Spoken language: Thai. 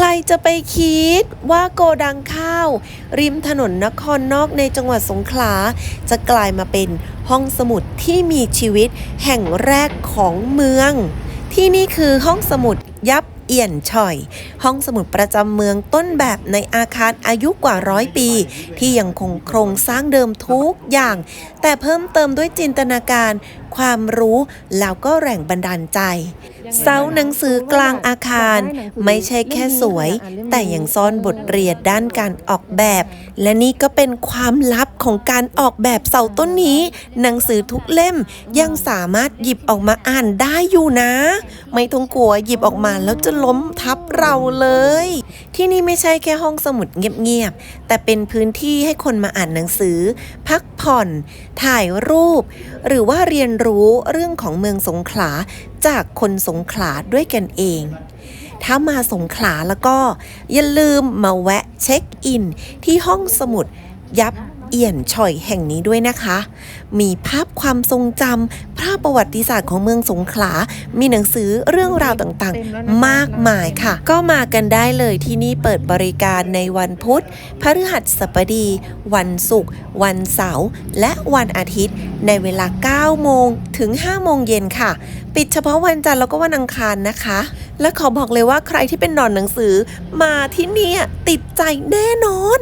ใครจะไปคิดว่าโกดังข้าว ริมถนนนครนอกในจังหวัดสงขลา จะกลายมาเป็นห้องสมุดที่มีชีวิตแห่งแรกของเมือง ที่นี่คือห้องสมุดยับเอี่ยนฉ่อย ห้องสมุดประจำเมืองต้นแบบในอาคารอายุกว่าร้อยปี ที่ยังคงโครงสร้างเดิมทุกอย่าง แต่เพิ่มเติมด้วยจินตนาการ ความรู้ แล้วก็แรงบันดาลใจ เสาหนังสือกลางอาคาร ไม่ใช่แค่สวย แต่ยังซ่อนบทเรียนด้านการออกแบบ และนี่ก็เป็นความลับของการออกแบบเสาต้นนี้ หนังสือทุกเล่มยังสามารถหยิบออกมาอ่านได้อยู่นะ ไม่ต้องกลัวหยิบออกมาแล้วจะล้มทับเราเลย ที่นี่ไม่ใช่แค่ห้องสมุดเงียบๆแต่เป็นพื้นที่ให้คนมาอ่านหนังสือ พัก ผ่อน ถ่ายรูป หรือว่าเรียนรู้เรื่องของเมืองสงขลาจากคนสงขลาด้วยกันเอง ถ้ามาสงขลาแล้วก็ อย่าลืมมาแวะเช็คอิน ที่ห้องสมุดยับเอี่ยนช่อยแห่งนี้ด้วยนะคะ มีภาพความทรงจำ ภาพประวัติศาสตร์ของเมืองสงขลา มีหนังสือเรื่องราวต่างๆ มากมายค่ะ ก็มากันได้เลยที่นี่เปิดบริการในวันพุธ พฤหัสบดี วันศุกร์ วันเสาร์ และวันอาทิตย์ ในเวลา 9 โมงถึง 5 โมงเย็นค่ะ ปิดเฉพาะวันจันทร์แล้วก็วันอังคารนะคะ และขอบอกเลยว่าใครที่เป็นหนอนหนังสือมาที่เนี่ยติดใจแน่นอน